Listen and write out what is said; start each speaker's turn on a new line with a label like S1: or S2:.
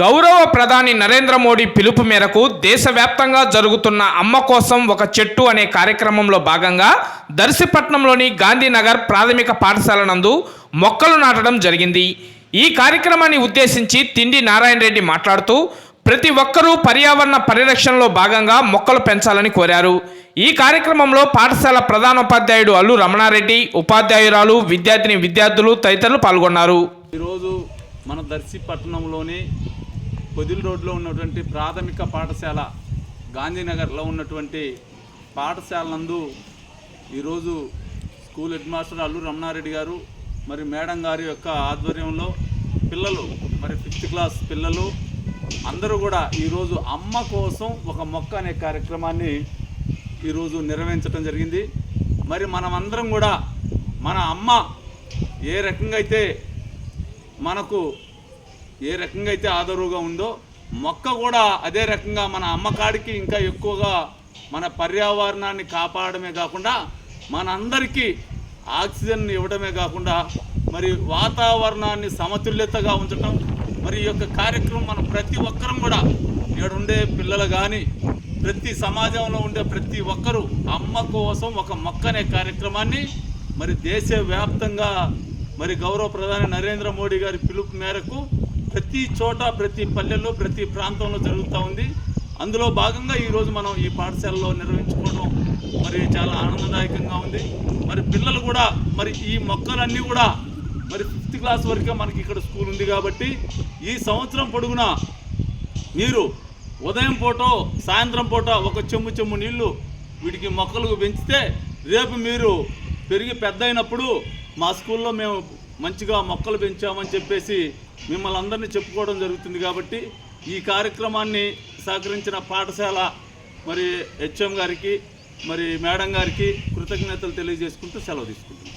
S1: గౌరవ ప్రధాని నరేంద్ర మోడీ పిలుపు మేరకు దేశవ్యాప్తంగా జరుగుతున్న అమ్మ కోసం ఒక చెట్టు అనే కార్యక్రమంలో భాగంగా దర్శిపట్నంలోని గాంధీనగర్ ప్రాథమిక పాఠశాల నందు మొక్కలు నాటడం జరిగింది. ఈ కార్యక్రమాన్ని ఉద్దేశించి తిండి నారాయణ రెడ్డి మాట్లాడుతూ ప్రతి ఒక్కరూ పర్యావరణ పరిరక్షణలో భాగంగా మొక్కలు పెంచాలని కోరారు. ఈ కార్యక్రమంలో పాఠశాల ప్రధానోపాధ్యాయుడు అల్లు రమణారెడ్డి ఉపాధ్యాయురాలు విద్యార్థిని విద్యార్థులు తదితరులు పాల్గొన్నారు.
S2: ఈరోజు మన దర్శి పట్టణంలోని పొదిల్ రోడ్లో ఉన్నటువంటి ప్రాథమిక పాఠశాల గాంధీనగర్లో ఉన్నటువంటి పాఠశాల నందు ఈరోజు school head master Allu Ramanareddy garu మరి మేడం గారి యొక్క ఆధ్వర్యంలో పిల్లలు మరి ఫిఫ్త్ క్లాస్ పిల్లలు అందరూ కూడా ఈరోజు అమ్మ కోసం ఒక మొక్క అనే కార్యక్రమాన్ని ఈరోజు నిర్వహించడం జరిగింది. మరి మనమందరం కూడా మన అమ్మ ఏ రకంగా అయితే మనకు ఏ రకంగా అయితే ఆదరువుగా ఉందో మొక్క కూడా అదే రకంగా మన అమ్మకాడికి ఇంకా ఎక్కువగా మన పర్యావరణాన్ని కాపాడమే కాకుండా మనందరికీ ఆక్సిజన్ ఇవ్వడమే కాకుండా మరి వాతావరణాన్ని సమతుల్యతగా ఉంచటం మరి ఈ యొక్క కార్యక్రమం మనం ప్రతి ఒక్కరం కూడా ఇక్కడ ఉండే పిల్లలు కానీ ప్రతి సమాజంలో ఉండే ప్రతి ఒక్కరూ అమ్మ కోసం ఒక మొక్క అనే కార్యక్రమాన్ని మరి దేశవ్యాప్తంగా మరి గౌరవ ప్రధాని నరేంద్ర మోడీ గారి పిలుపు మేరకు ప్రతి చోట ప్రతి పల్లెల్లో ప్రతి ప్రాంతంలో జరుగుతూ ఉంది. అందులో భాగంగా ఈరోజు మనం ఈ పాఠశాలలో నిర్వహించుకోవడం మరి చాలా ఆనందదాయకంగా ఉంది. మరి పిల్లలు కూడా మరి ఈ మొక్కలన్నీ కూడా మరి ఫిఫ్త్ క్లాస్ వరకే మనకి ఇక్కడ స్కూల్ ఉంది కాబట్టి ఈ సంవత్సరం పొడుగునా మీరు ఉదయం పూట సాయంత్రం పూట ఒక చెమ్ము చెమ్ము నీళ్ళు వీటికి మొక్కలకు పెంచితే రేపు మీరు పెరిగి పెద్ద అయినప్పుడు మా స్కూల్లో మేము మంచిగా మొక్కలు పెంచామని చెప్పేసి మిమ్మల్ని అందరినీ చెప్పుకోవడం జరుగుతుంది కాబట్టి ఈ కార్యక్రమాన్ని సహకరించిన పాఠశాల మరి హెచ్ఎం గారికి మరి మేడం గారికి కృతజ్ఞతలు తెలియజేసుకుంటూ సెలవు తీసుకుంటున్నాను